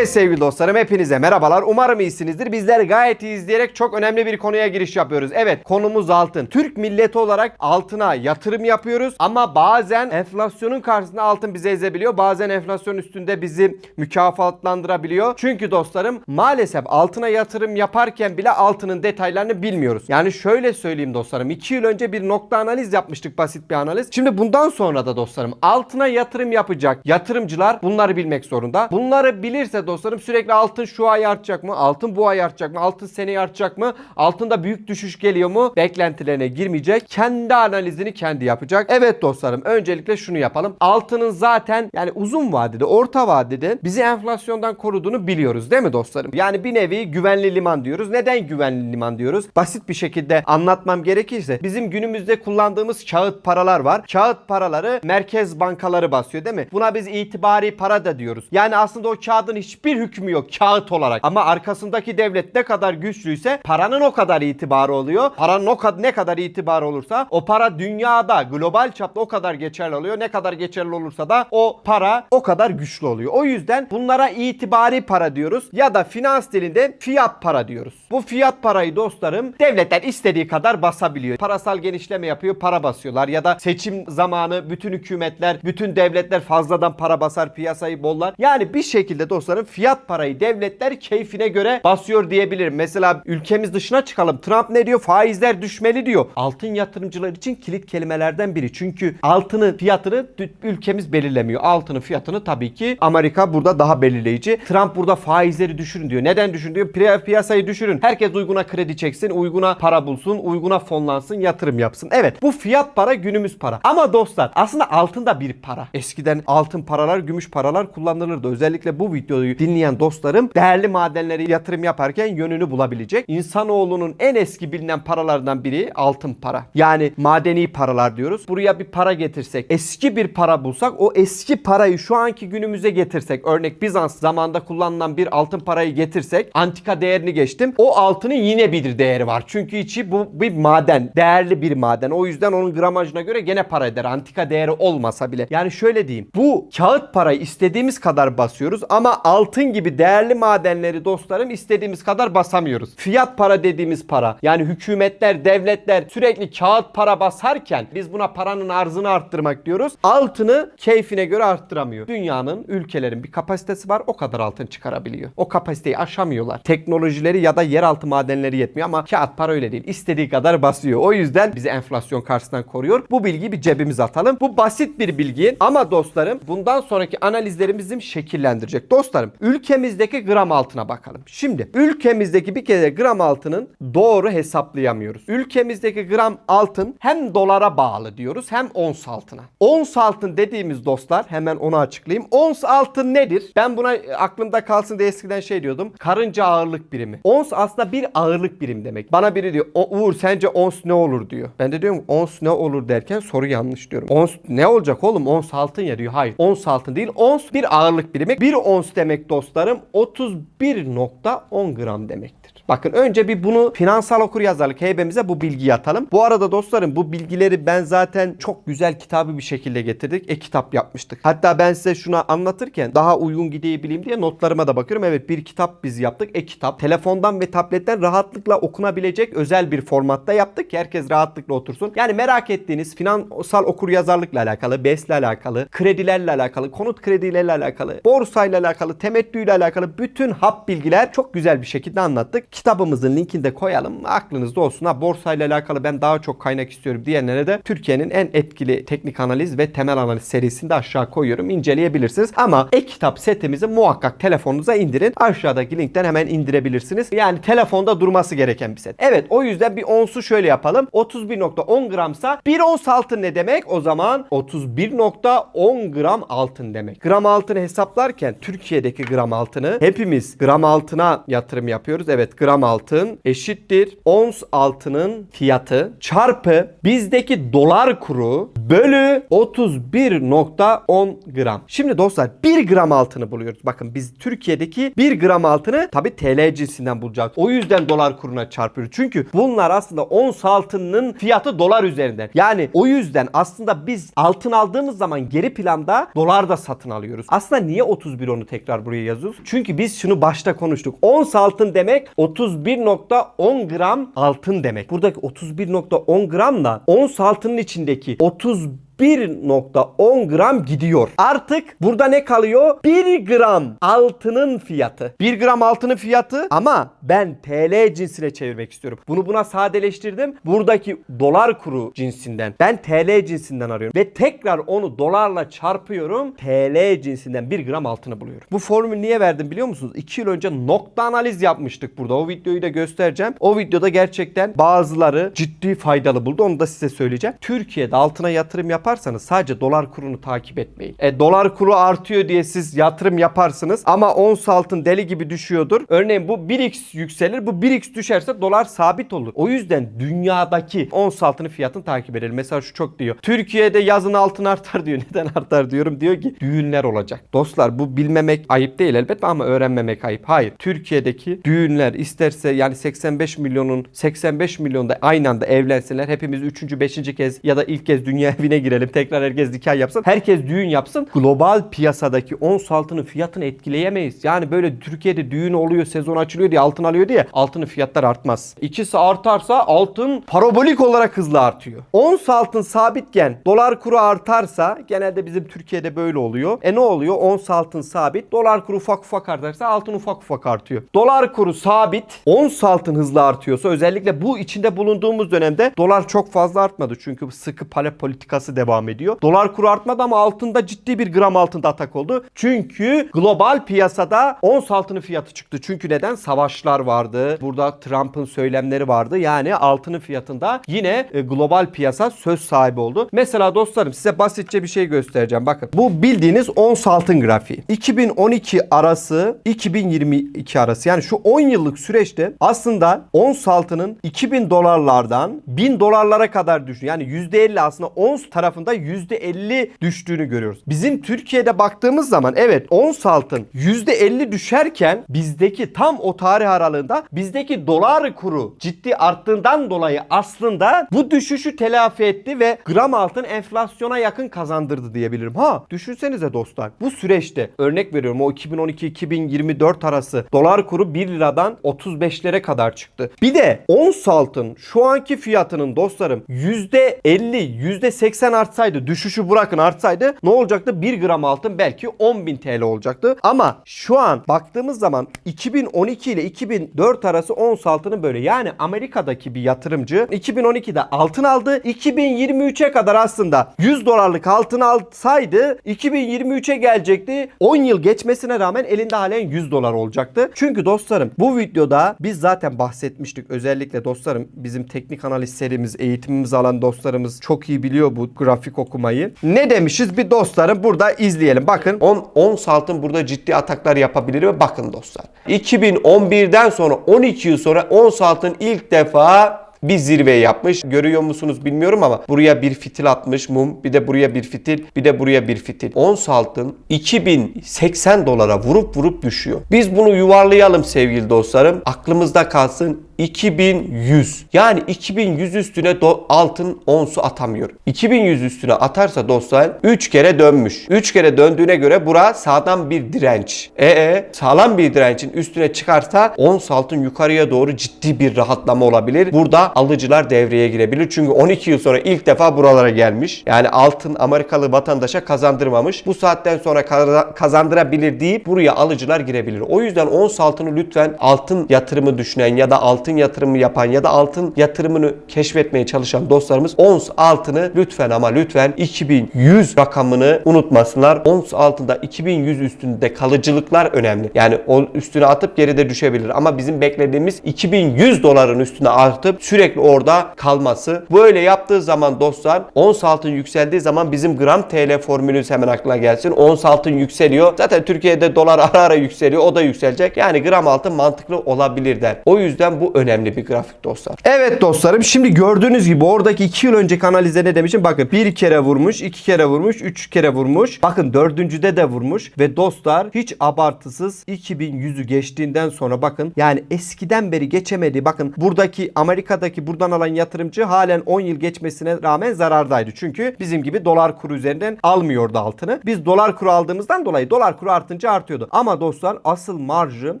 Evet sevgili dostlarım hepinize merhabalar. Umarım iyisinizdir. Bizler gayet iyi izleyerek çok önemli bir konuya giriş yapıyoruz. Evet konumuz altın. Türk milleti olarak altına yatırım yapıyoruz ama bazen enflasyonun karşısında altın bizi ezebiliyor. Bazen enflasyon üstünde bizi mükafatlandırabiliyor. Çünkü dostlarım maalesef altına yatırım yaparken bile altının detaylarını bilmiyoruz. Yani şöyle söyleyeyim dostlarım. 2 yıl önce bir nokta analiz yapmıştık basit bir analiz. Şimdi bundan sonra da dostlarım altına yatırım yapacak yatırımcılar bunları bilmek zorunda. Bunları bilirse dostlarım sürekli altın şu ay artacak mı? Altın bu ay artacak mı? Altın seneye artacak mı? Altında büyük düşüş geliyor mu? Beklentilerine girmeyecek. Kendi analizini kendi yapacak. Evet dostlarım öncelikle şunu yapalım. Altının zaten yani uzun vadede, orta vadede bizi enflasyondan koruduğunu biliyoruz değil mi dostlarım? Yani bir nevi güvenli liman diyoruz. Neden güvenli liman diyoruz? Basit bir şekilde anlatmam gerekirse bizim günümüzde kullandığımız kağıt paralar var. Kağıt paraları merkez bankaları basıyor değil mi? Buna biz itibari para da diyoruz. Yani aslında o kağıdın hiçbir hükmü yok kağıt olarak. Ama arkasındaki devlet ne kadar güçlüyse paranın o kadar itibarı oluyor. Paranın o kadar ne kadar itibarı olursa o para dünyada global çapta o kadar geçerli oluyor. Ne kadar geçerli olursa da o para o kadar güçlü oluyor. O yüzden bunlara itibari para diyoruz ya da finans dilinde fiyat para diyoruz. Bu fiyat parayı dostlarım devletler istediği kadar basabiliyor. Parasal genişleme yapıyor, para basıyorlar ya da seçim zamanı bütün hükümetler, bütün devletler fazladan para basar, piyasayı bollar. Yani bir şekilde dostlarım fiyat parayı devletler keyfine göre basıyor diyebilirim. Mesela ülkemiz dışına çıkalım. Trump ne diyor? Faizler düşmeli diyor. Altın yatırımcılar için kilit kelimelerden biri. Çünkü altının fiyatını ülkemiz belirlemiyor. Altının fiyatını tabii ki Amerika burada daha belirleyici. Trump burada faizleri düşürün diyor. Neden düşürün diyor? Piya- Piyasayı düşürün. Herkes uyguna kredi çeksin, uyguna para bulsun, uyguna fonlansın, yatırım yapsın. Evet bu fiyat para günümüz para. Ama dostlar aslında altın da bir para. Eskiden altın paralar, gümüş paralar kullanılırdı. Özellikle bu videoyu dinleyen dostlarım değerli madenleri yatırım yaparken yönünü bulabilecek. İnsanoğlunun en eski bilinen paralardan biri altın para. Yani madeni paralar diyoruz. Buraya bir para getirsek, eski bir para bulsak o eski parayı şu anki günümüze getirsek, örnek Bizans zamanında kullanılan bir altın parayı getirsek, antika değerini geçtim. O altının yine bir değeri var. Çünkü içi bu bir maden, değerli bir maden. O yüzden onun gramajına göre gene para eder. Antika değeri olmasa bile. Yani şöyle diyeyim. Bu kağıt parayı istediğimiz kadar basıyoruz ama altın gibi değerli madenleri dostlarım istediğimiz kadar basamıyoruz. Fiyat para dediğimiz para. Yani hükümetler, devletler sürekli kağıt para basarken biz buna paranın arzını arttırmak diyoruz. Altını keyfine göre arttıramıyor. Dünyanın, ülkelerin bir kapasitesi var. O kadar altın çıkarabiliyor. O kapasiteyi aşamıyorlar. Teknolojileri ya da yeraltı madenleri yetmiyor ama kağıt para öyle değil. İstediği kadar basıyor. O yüzden bizi enflasyon karşısından koruyor. Bu bilgiyi bir cebimize atalım. Bu basit bir bilgi ama dostlarım bundan sonraki analizlerimizi şekillendirecek. Dostlarım ülkemizdeki gram altına bakalım. Şimdi ülkemizdeki bir kere gram altının doğru hesaplayamıyoruz. Ülkemizdeki gram altın hem dolara bağlı diyoruz hem ons altına. Ons altın dediğimiz dostlar hemen onu açıklayayım. Ons altın nedir? Ben buna e, aklımda kalsın diye eskiden şey diyordum. Karınca ağırlık birimi. Ons aslında bir ağırlık birim demek. Bana biri diyor "O- Uğur sence ons ne olur diyor. Ben de diyorum ons ne olur derken soru yanlış diyorum. Ons ne olacak oğlum? Ons altın ya diyor. Hayır. Ons altın değil. Ons bir ağırlık birimi. Bir ons demek dostlarım 31.10 gram demektir. Bakın önce bir bunu finansal okur yazarlık heybemize bu bilgiyi atalım. Bu arada dostlarım bu bilgileri ben zaten çok güzel kitabı bir şekilde getirdik. E-kitap yapmıştık. Hatta ben size şunu anlatırken daha uygun gidebileyim diye notlarıma da bakıyorum. Evet bir kitap biz yaptık. E-kitap. Telefondan ve tabletten rahatlıkla okunabilecek özel bir formatta yaptık herkes rahatlıkla otursun. Yani merak ettiğiniz finansal okur yazarlıkla alakalı, BES'le alakalı, kredilerle alakalı, konut kredileriyle alakalı, borsayla alakalı, temettüyle alakalı bütün hap bilgiler çok güzel bir şekilde anlattık. Kitabımızın linkini de koyalım. Aklınızda olsun. Ha borsayla alakalı ben daha çok kaynak istiyorum diyenlere de Türkiye'nin en etkili teknik analiz ve temel analiz serisini de aşağı koyuyorum. İnceleyebilirsiniz. Ama e-kitap setimizi muhakkak telefonunuza indirin. Aşağıdaki linkten hemen indirebilirsiniz. Yani telefonda durması gereken bir set. Evet o yüzden bir onsu şöyle yapalım. 31.10 gramsa bir ons altın ne demek? O zaman 31.10 gram altın demek. Gram altını hesaplarken Türkiye'deki gram altını hepimiz gram altına yatırım yapıyoruz. Evet gram altın eşittir ons altının fiyatı çarpı bizdeki dolar kuru bölü 31.10 gram. Şimdi dostlar 1 gram altını buluyoruz. Bakın biz Türkiye'deki 1 gram altını tabi TL cinsinden bulacağız. O yüzden dolar kuruna çarpıyoruz. Çünkü bunlar aslında ons altının fiyatı dolar üzerinden. Yani o yüzden aslında biz altın aldığımız zaman geri planda dolar da satın alıyoruz. Aslında niye 31 onu tekrar buraya buraya yazıyoruz? Çünkü biz şunu başta konuştuk. Ons altın demek 31.10 gram altın demek. Buradaki 31.10 gramla ons altının içindeki 30 1.10 gram gidiyor. Artık burada ne kalıyor? 1 gram altının fiyatı. 1 gram altının fiyatı ama ben TL cinsine çevirmek istiyorum. Bunu buna sadeleştirdim. Buradaki dolar kuru cinsinden. Ben TL cinsinden arıyorum. Ve tekrar onu dolarla çarpıyorum. TL cinsinden 1 gram altını buluyorum. Bu formülü niye verdim biliyor musunuz? 2 yıl önce nokta analiz yapmıştık burada. O videoyu da göstereceğim. O videoda gerçekten bazıları ciddi faydalı buldu. Onu da size söyleyeceğim. Türkiye'de altına yatırım yaparsanız sadece dolar kurunu takip etmeyin. E, dolar kuru artıyor diye siz yatırım yaparsınız ama ons altın deli gibi düşüyordur. Örneğin bu 1x yükselir. Bu 1x düşerse dolar sabit olur. O yüzden dünyadaki ons altının fiyatını takip edelim. Mesela şu çok diyor. Türkiye'de yazın altın artar diyor. Neden artar diyorum. Diyor ki düğünler olacak. Dostlar bu bilmemek ayıp değil elbette ama öğrenmemek ayıp. Hayır. Türkiye'deki düğünler isterse yani 85 milyonun 85 milyonda aynı anda evlensinler. Hepimiz 3. 5. kez ya da ilk kez dünya evine girelim. Tekrar herkes nikah yapsın. Herkes düğün yapsın. Global piyasadaki ons altının fiyatını etkileyemeyiz. Yani böyle Türkiye'de düğün oluyor, sezon açılıyor diye altın alıyor diye altının fiyatlar artmaz. İkisi artarsa altın parabolik olarak hızlı artıyor. Ons altın sabitken dolar kuru artarsa genelde bizim Türkiye'de böyle oluyor. E ne oluyor? Ons altın sabit. Dolar kuru ufak ufak artarsa altın ufak ufak artıyor. Dolar kuru sabit. Ons altın hızlı artıyorsa özellikle bu içinde bulunduğumuz dönemde dolar çok fazla artmadı. Çünkü sıkı para politikası devam ediyor. Dolar kuru artmadı ama altında ciddi bir gram altında atak oldu. Çünkü global piyasada ons altının fiyatı çıktı. Çünkü neden? Savaşlar vardı. Burada Trump'ın söylemleri vardı. Yani altının fiyatında yine e, global piyasa söz sahibi oldu. Mesela dostlarım size basitçe bir şey göstereceğim. Bakın bu bildiğiniz ons altın grafiği. 2012 arası 2022 arası yani şu 10 yıllık süreçte aslında ons altının 2000 dolarlardan 1000 dolarlara kadar düştü. Yani %50 aslında ons tarafında %50 düştüğünü görüyoruz. Bizim Türkiye'de baktığımız zaman evet ons altın %50 düşerken bizdeki tam o tarih aralığında bizdeki dolar kuru ciddi arttığından dolayı aslında bu düşüşü telafi etti ve gram altın enflasyona yakın kazandırdı diyebilirim. Ha düşünsenize dostlar bu süreçte örnek veriyorum o 2012-2024 arası dolar kuru 1 liradan 35'lere kadar çıktı. Bir de ons altın şu anki fiyatının dostlarım %50 %80 artsaydı düşüşü bırakın artsaydı ne olacaktı? 1 gram altın belki 10.000 TL olacaktı. Ama şu an baktığımız zaman 2012 ile 2004 arası ons altını böyle. Yani Amerika'daki bir yatırımcı 2012'de altın aldı. 2023'e kadar aslında 100 dolarlık altın alsaydı 2023'e gelecekti. 10 yıl geçmesine rağmen elinde halen 100 dolar olacaktı. Çünkü dostlarım bu videoda biz zaten bahsetmiştik. Özellikle dostlarım bizim teknik analiz serimiz, eğitimimizi alan dostlarımız çok iyi biliyor bu grafik okumayı. Ne demişiz? Bir dostlarım burada izleyelim. Bakın 10 ons altın burada ciddi ataklar yapabilir ve bakın dostlar. 2011'den sonra 12 yıl sonra ons altın ilk defa bir zirve yapmış. Görüyor musunuz bilmiyorum ama buraya bir fitil atmış mum. Bir de buraya bir fitil. Bir de buraya bir fitil. Ons altın 2080 dolara vurup vurup düşüyor. Biz bunu yuvarlayalım sevgili dostlarım. Aklımızda kalsın 2100. Yani 2100 üstüne altın onsu atamıyor. 2100 üstüne atarsa dostlar 3 kere dönmüş. 3 kere döndüğüne göre bura sağdan bir direnç. Ee sağlam bir direncin üstüne çıkarsa ons altın yukarıya doğru ciddi bir rahatlama olabilir. Burada alıcılar devreye girebilir. Çünkü 12 yıl sonra ilk defa buralara gelmiş. Yani altın Amerikalı vatandaşa kazandırmamış. Bu saatten sonra kaza- kazandırabilir deyip buraya alıcılar girebilir. O yüzden ons altını lütfen altın yatırımı düşünen ya da altın yatırımı yapan ya da altın yatırımını keşfetmeye çalışan dostlarımız ons altını lütfen ama lütfen 2100 rakamını unutmasınlar. Ons altında 2100 üstünde kalıcılıklar önemli. Yani o üstüne atıp geride düşebilir ama bizim beklediğimiz 2100 doların üstüne artıp sürekli orada kalması. Böyle yaptığı zaman dostlar ons altın yükseldiği zaman bizim gram TL formülümüz hemen aklına gelsin. Ons altın yükseliyor. Zaten Türkiye'de dolar ara ara yükseliyor. O da yükselecek. Yani gram altın mantıklı olabilir der. O yüzden bu önemli bir grafik dostlar. Evet dostlarım şimdi gördüğünüz gibi oradaki 2 yıl önceki analize ne demişim? Bakın bir kere vurmuş, iki kere vurmuş, üç kere vurmuş. Bakın dördüncüde de vurmuş ve dostlar hiç abartısız 2100'ü geçtiğinden sonra bakın yani eskiden beri geçemedi. Bakın buradaki Amerika'daki buradan alan yatırımcı halen 10 yıl geçmesine rağmen zarardaydı. Çünkü bizim gibi dolar kuru üzerinden almıyordu altını. Biz dolar kuru aldığımızdan dolayı dolar kuru artınca artıyordu. Ama dostlar asıl marjı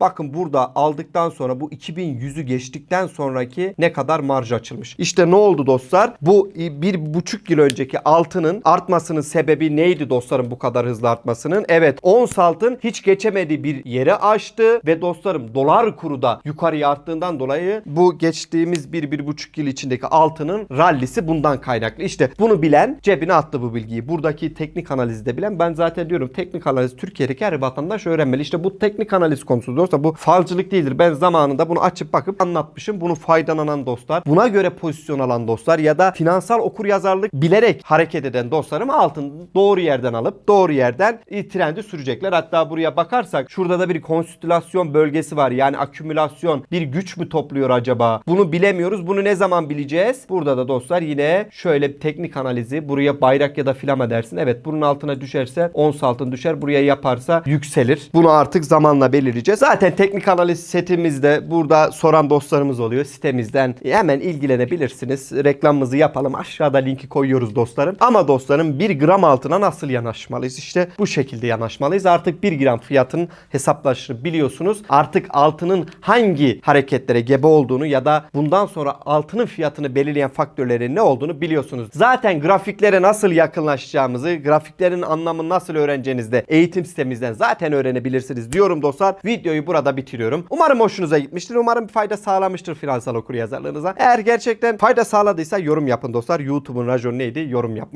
bakın burada aldıktan sonra bu 2100'ü geçtikten sonraki ne kadar marj açılmış. İşte ne oldu dostlar? Bu bir buçuk yıl önceki altının artmasının sebebi neydi dostlarım bu kadar hızlı artmasının? Evet ons altın hiç geçemediği bir yere aştı ve dostlarım dolar kuru da yukarıya arttığından dolayı bu geçtiğimiz bir, bir buçuk yıl içindeki altının rallisi bundan kaynaklı. İşte bunu bilen cebine attı bu bilgiyi. Buradaki teknik analizi de bilen ben zaten diyorum teknik analiz Türkiye'deki her vatandaş öğrenmeli. İşte bu teknik analiz konusu dostlar bu falcılık değildir. Ben zamanında bunu açıp bakıp anlatmışım. Bunu faydalanan dostlar, buna göre pozisyon alan dostlar ya da finansal okur yazarlık bilerek hareket eden dostlarım altın doğru yerden alıp doğru yerden trendi sürecekler. Hatta buraya bakarsak şurada da bir konstitülasyon bölgesi var. Yani akümülasyon bir güç mü topluyor acaba? Bunu bilemiyoruz. Bunu ne zaman bileceğiz? Burada da dostlar yine şöyle teknik analizi buraya bayrak ya da filama dersin. Evet bunun altına düşerse ons altın düşer. Buraya yaparsa yükselir. Bunu artık zamanla belirleyeceğiz. Zaten teknik analiz setimizde burada soran dostlarımız oluyor. Sitemizden hemen ilgilenebilirsiniz. Reklamımızı yapalım. Aşağıda linki koyuyoruz dostlarım. Ama dostlarım 1 gram altına nasıl yanaşmalıyız? İşte bu şekilde yanaşmalıyız. Artık 1 gram fiyatın hesaplaşını biliyorsunuz. Artık altının hangi hareketlere gebe olduğunu ya da bundan sonra altının fiyatını belirleyen faktörlerin ne olduğunu biliyorsunuz. Zaten grafiklere nasıl yakınlaşacağımızı, grafiklerin anlamını nasıl öğreneceğinizi de eğitim sitemizden zaten öğrenebilirsiniz diyorum dostlar. Videoyu burada bitiriyorum. Umarım hoşunuza gitmiştir. Umarım bir fayda sağlamıştır finansal okuryazarlığınıza. Eğer gerçekten fayda sağladıysa yorum yapın dostlar. YouTube'un raconu neydi? Yorum yapmak.